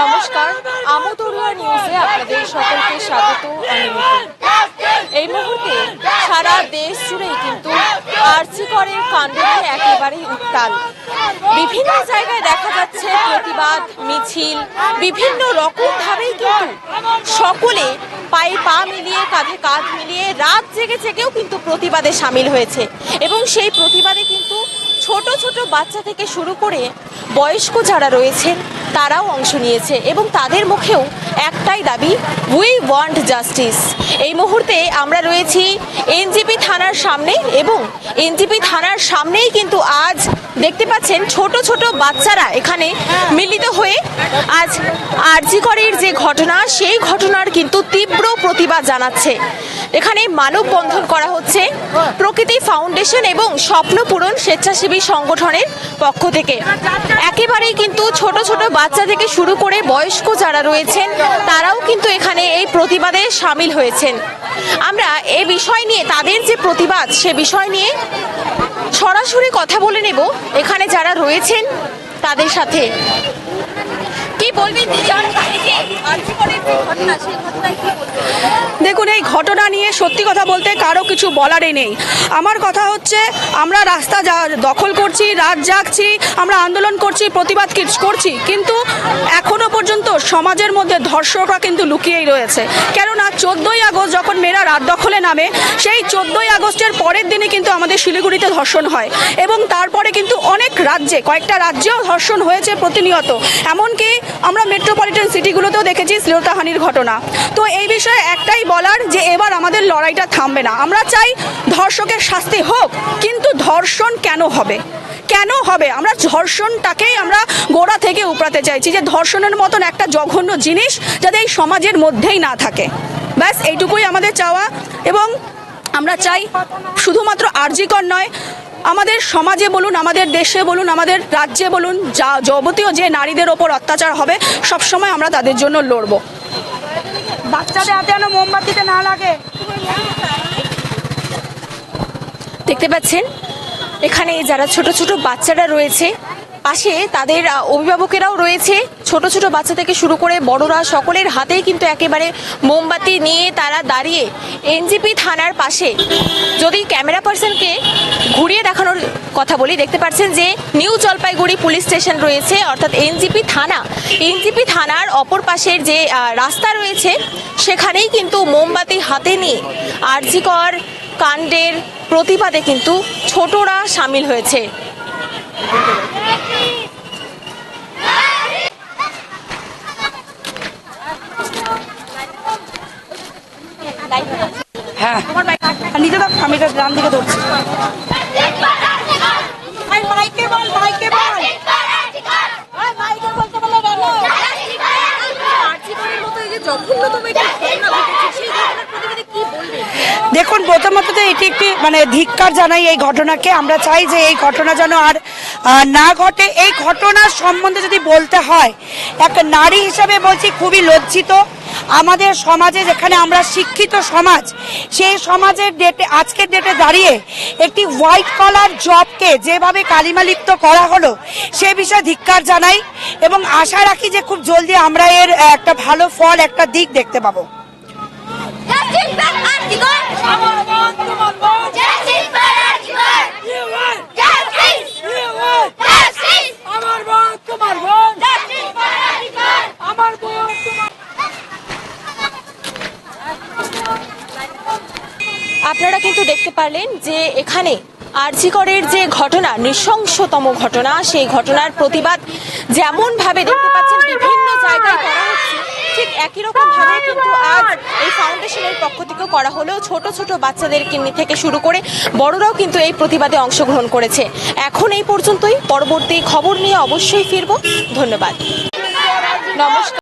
নমস্কার আমতরুয়া নিউজে আপনাদের সকলকে স্বাগত এই মুহূর্তে সারা দেশ জুড়েই কিন্তু আর্চিকরের কাণ্ড একেবারেই উত্তাল। বিভিন্ন জায়গায় দেখা যাচ্ছে প্রতিবাদ, মিছিল, বিভিন্ন রকম ভাবেই কিন্তু সকলে পায়ে পা মিলিয়ে, কাঁধে কাঁধ মিলিয়ে রাত জেগে জেগেও কিন্তু প্রতিবাদে সামিল হয়েছে। এবং সেই প্রতিবাদে কিন্তু ছোট ছোট বাচ্চা থেকে শুরু করে বয়স্ক যারা রয়েছেন তারাও অংশ নিয়েছে এবং তাদের মুখেও একটাই দাবি উই ওয়ান্ট জাস্টিস এই মুহূর্তে আমরা রয়েছি এনজিপি থানার সামনে এবং এনজিপি থানার সামনেই কিন্তু আজ দেখতে পাচ্ছেন ছোট ছোট বাচ্চারা এখানে মিলিত হয়ে আজ আরজিকরের যে ঘটনা, সেই ঘটনার কিন্তু তীব্র প্রতিবাদ জানাচ্ছে। এখানে মানববন্ধন করা হচ্ছে। প্রকৃতি ফাউন্ডেশন এবং স্বপ্ন পূরণ স্বেচ্ছাসেবী সংগঠনের পক্ষ থেকে। একেবারেই কিন্তু ছোট ছোট বাচ্চা থেকে শুরু করে বয়স্ক যারা রয়েছেন, তারাও কিন্তু এখানে এই প্রতিবাদে সামিল হয়েছেন। আমরা এ বিষয় নিয়ে, তাদের যে প্রতিবাদ, সে বিষয় নিয়ে সরাসরি কথা বলে নেব। এখানে যারা রয়েছেন, তাদের সাথে। কি বলবেন দেখুন, এই ঘটনা নিয়ে সত্যি কথা বলতে কারও কিছু বলারই নেই। আমার কথা হচ্ছে, আমরা রাস্তা দখল করছি, রাত জাগছি, আমরা আন্দোলন করছি, প্রতিবাদ করছি, কিন্তু এখনও পর্যন্ত সমাজের মধ্যে ধর্ষকরা কিন্তু লুকিয়েই রয়েছে। কেননা চোদ্দোই আগস্ট যখন মেয়েরা রাত দখলে নামে, সেই চোদ্দোই আগস্টের পরের দিনে কিন্তু আমাদের শিলিগুড়িতে ধর্ষণ হয় এবং তারপরে কিন্তু অনেক রাজ্যে, কয়েকটা রাজ্যেও ধর্ষণ হয়েছে প্রতিনিয়ত। এমনকি আমরা মেট্রোপলিটন সিটিগুলোতেও দেখেছি শ্লীলতাহানির ঘটনা। তো এই বিষয়ে একটাই বলার যে এবার আমাদের লড়াইটা থামবে না। আমরা চাই ধর্ষকের শাস্তি হোক, কিন্তু ধর্ষণ কেন হবে? কেন হবে? আমরা ধর্ষণটাকেই আমরা গোড়া থেকে উপড়াতে চাইছি যে ধর্ষণের মতন একটা জঘন্য জিনিস যাতে এই সমাজের মধ্যেই না থাকে। ব্যাস, এইটুকুই আমাদের চাওয়া এবং আমরা চাই শুধুমাত্র আর্জিকর নয় আমাদের সমাজে বলুন আমাদের দেশে বলুন আমাদের রাজ্যে বলুন যা যাবতীয় যে নারীদের ওপর অত্যাচার হবে সব সময় আমরা তাদের জন্য লড়ব। বাচ্চাদের হাতে যেন মোমবাতিতে না লাগে। দেখতে পাচ্ছেন এখানে যারা ছোট ছোট বাচ্চারা রয়েছে পাশে তাদের অভিভাবকেরাও রয়েছে। ছোট ছোট বাচ্চা থেকে শুরু করে বড়রা সকলের হাতেই কিন্তু একেবারে মোমবাতি নিয়ে তারা দাঁড়িয়ে এনজিপি থানার পাশে। যদি ক্যামেরা পার্সনকে ঘুরিয়ে দেখানোর কথা বলি, দেখতে পাচ্ছেন যে নিউ জলপাইগুড়ি পুলিশ স্টেশন রয়েছে, অর্থাৎ এনজিপি থানা। এনজিপি থানার অপর পাশের যে রাস্তা রয়েছে, সেখানেই কিন্তু মোমবাতি হাতে নিয়ে আরজিকর কাণ্ডের প্রতিবাদে কিন্তু ছোটরা সামিল হয়েছে। নিজে তো আমি এটা গ্রাম দিকে ধরছি। মাইকে বল মাইকে বল। দেখুন প্রথমত তো এটি একটি মানে ধিক্কার জানাই এই ঘটনাকে। আমরা চাই যে এই ঘটনা যেন আর না ঘটে। এই ঘটনার সম্বন্ধে যদি বলতে হয় এক নারী হিসাবে বলছি খুবই লজ্জিত। আমাদের সমাজে যেখানে আমরা শিক্ষিত সমাজ সেই সমাজের ডেটে আজকের ডেটে দাঁড়িয়ে একটি হোয়াইট কলার জবকে যেভাবে কালিমালিপ্ত করা হলো সে বিষয়ে ধিক্কার জানাই এবং আশা রাখি যে খুব জলদি আমরা এর একটা ভালো ফল একটা দিক দেখতে পাবো। আপনারা কিন্তু দেখতে পারলেন যে এখানে আরজিকরের যে ঘটনা, নৃশংসতম ঘটনা, সেই ঘটনার প্রতিবাদ যেমন ভাবে দেখতে পাচ্ছেন বিভিন্ন জায়গায় করা হচ্ছে, ঠিক একই রকম ভাবে কিন্তু আজ এই ফাউন্ডেশনের পক্ষ থেকেও করা হলেও ছোট ছোট বাচ্চাদের থেকে শুরু করে বড়রাও কিন্তু এই প্রতিবাদে অংশগ্রহণ করেছে। এখন এই পর্যন্তই, পরবর্তী খবর নিয়ে অবশ্যই ফিরবো। ধন্যবাদ। নমস্কার।